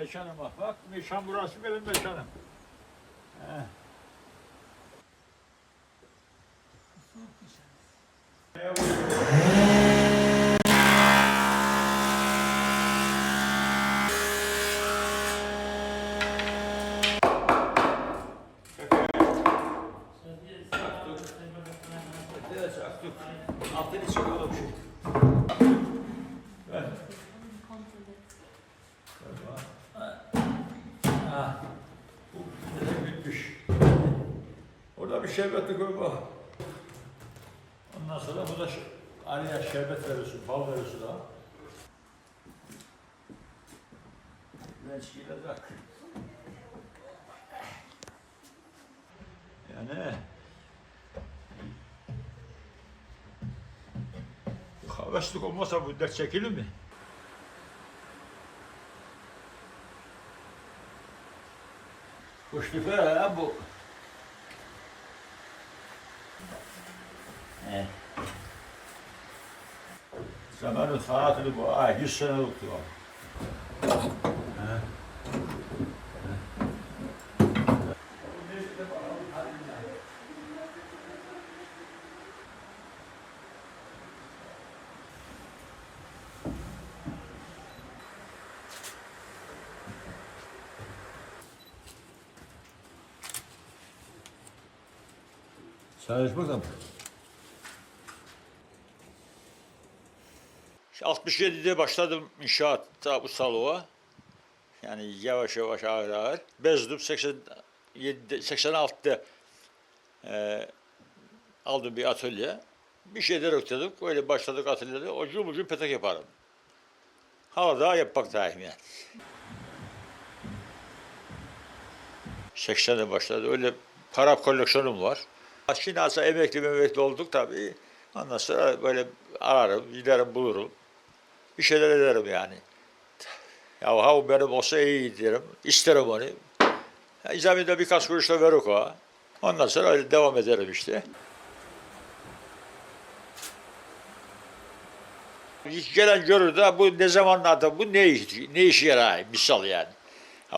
mekanıma. Bak mekan burası benim mekanım. He. Evet, Şerbetli koy bak. Ondan sonra bu da ş- araya şerbet veriyorsun, bal veriyorsun ha. Ben çıkacak. Yani Havaslık olmasa bu dert çekilir mi? Ha bu. He. Zamanın saatini bu. Ay, 100 sene oldu o. He. Çalış 67'de başladım inşaat bu salova. Yani yavaş yavaş ağır ağır. Bezdim 87'de, 86'da e, aldım bir atölye. Bir şeyler ökledik. Öyle başladık atölyede. Ucum ucum petek yaparım. Hala daha yapmaktayım yani. 80'de başladı. Öyle para koleksiyonum var. Şimdi aslında emekli emekli olduk tabii. Ondan sonra böyle ararım, giderim bulurum. Bir şeyler ederim yani. Ya ha o benim olsa iyi derim. İsterim onu. Ya, İzamide birkaç kuruş da verir o. Ondan sonra öyle devam ederim işte. Hiç gelen görür de bu ne zamanlarda bu ne, iş- ne işe yarar misal yani.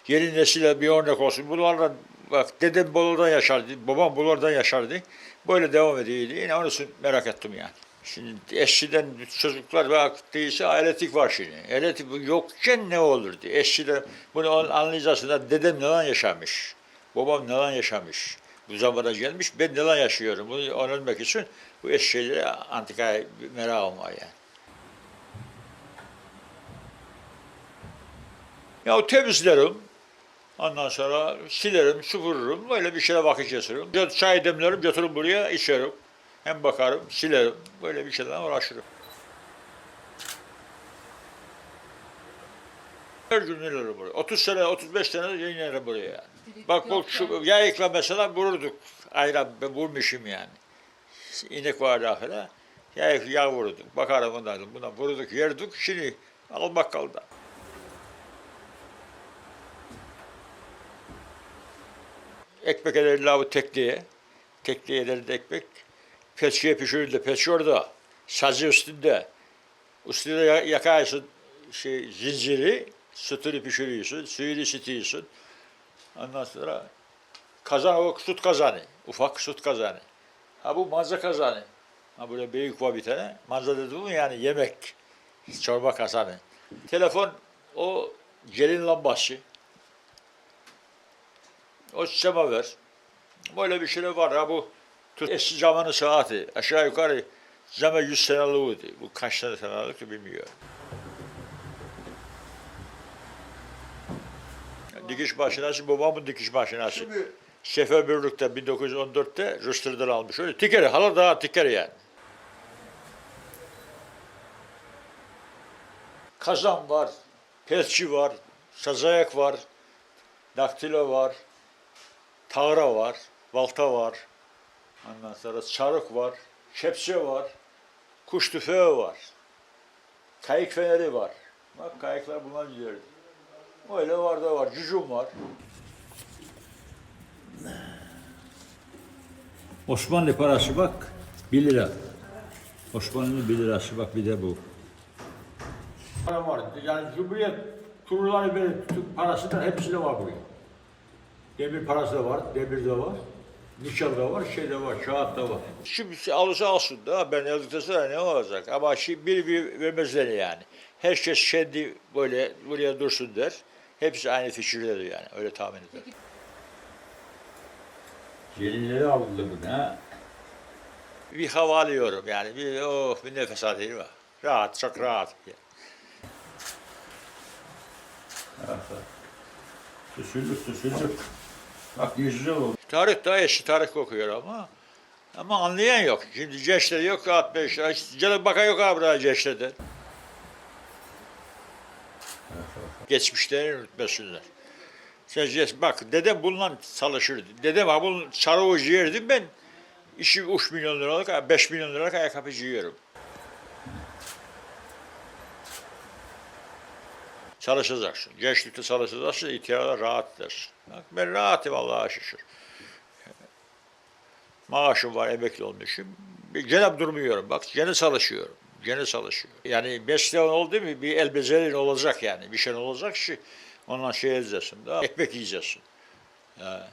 Yeni nesile bir örnek olsun. Bunlarla bak dedem Bolu'dan yaşardı, babam Bolu'dan yaşardı. Böyle devam ediyordu. Yine onu merak ettim yani. Şimdi eskiden çocuklar bak değilse elektrik var şimdi. Elektrik yokken ne olurdu? Eskiden bunu anlayacaksın da dedem neler yaşamış. Babam neler yaşamış. Bu zamana gelmiş ben neler yaşıyorum. Bunu öğrenmek için bu eski şeylere antikaya merakım var yani. Ya temizlerim. Ondan sonra silerim, süpürürüm. Böyle bir şeye vakit geçiririm. Çay demlerim, götürürüm buraya, içerim. Hem bakarım, silerim. Böyle bir şeyden uğraşırım. Her gün inerim buraya. 30 sene, 35 sene inerim buraya. yani. Bak bu şu yayıkla mesela vururduk. Ayran ben vurmuşum yani. İnek vardı ahire. Yayık yağ vururduk. Bakarım ondan. Buna vururduk, yerdik. Şimdi al bakkalda. Ekmek ederler bu tekliğe. Tekliğe ederdi ekmek. Peçiye pişirirdi. Peçi orada. Sazı üstünde. Üstünde ya- yakarsın şey, zinciri. Sütünü pişiriyorsun. Suyunu ısıtıyorsun. Ondan sonra kazan o süt kazanı. Ufak süt kazanı. Ha bu manza kazanı. Ha böyle büyük var bir tane. Manza dediğim yani yemek. Çorba kazanı. Telefon o gelin lambası. O semaver. Böyle bir şey var ha bu tut- eski zamanı saati. Aşağı yukarı zaman 100 seneliydi. Bu kaç tane senelik bilmiyorum. Dikiş makinesi babamın dikiş makinesi. Şimdi Seferberlik'te 1914'te Rüstür'den almış. Öyle tikeri, hala daha tikeri yani. Kazan var, pelçi var, sazayak var, daktilo var, tağra var, balta var. Ondan sonra çarık var, kepçe var, kuş tüfeği var, kayık feneri var. Bak kayıklar bunlar gidiyordu. Öyle var da var, cücum var. Osmanlı parası bak 1 lira. Osmanlı'nın 1 lirası bak bir de bu. Para var. Yani Cumhuriyet Kuruları böyle parası da hepsi de var buraya. Demir parası da var, demir de var. Nişan da var, şey de var, kağıt da var. Şimdi alırsa alsın da ben yazdıkta ne olacak? Ama şimdi bir bir vermezler yani. Herkes kendi böyle buraya dursun der. Hepsi aynı fikirdedir yani. Öyle tahmin ederim. Gelinleri aldı buna. Bir hava alıyorum yani. Bir, oh, bir nefes alayım. Rahat, çok rahat. Süsüllük, süsüllük. Bak güzel oldu. Tarih daha eski tarih kokuyor ama. Ama anlayan yok. Şimdi gençler yok 65 lira. Canım bakan yok abi daha gençlerden. Geçmişlerini unutmasınlar. Sen bak dedem bununla çalışırdı. Dedem ha bunun sarı ucu yerdim ben. İşi 3 milyon liralık, 5 milyon liralık ayakkabı giyiyorum. Çalışacaksın. Gençlikte çalışacaksın, ihtiyarda rahat dersin. Bak ben rahatım Allah'a şükür. Maaşım var, emekli olmuşum. Gene durmuyorum bak, gene çalışıyorum. Gene çalışıyorum. Yani mesleğin oldu mu bir el becerin olacak yani. Bir şey olacak ki ondan şey edeceksin. Daha ekmek yiyeceksin. Ha.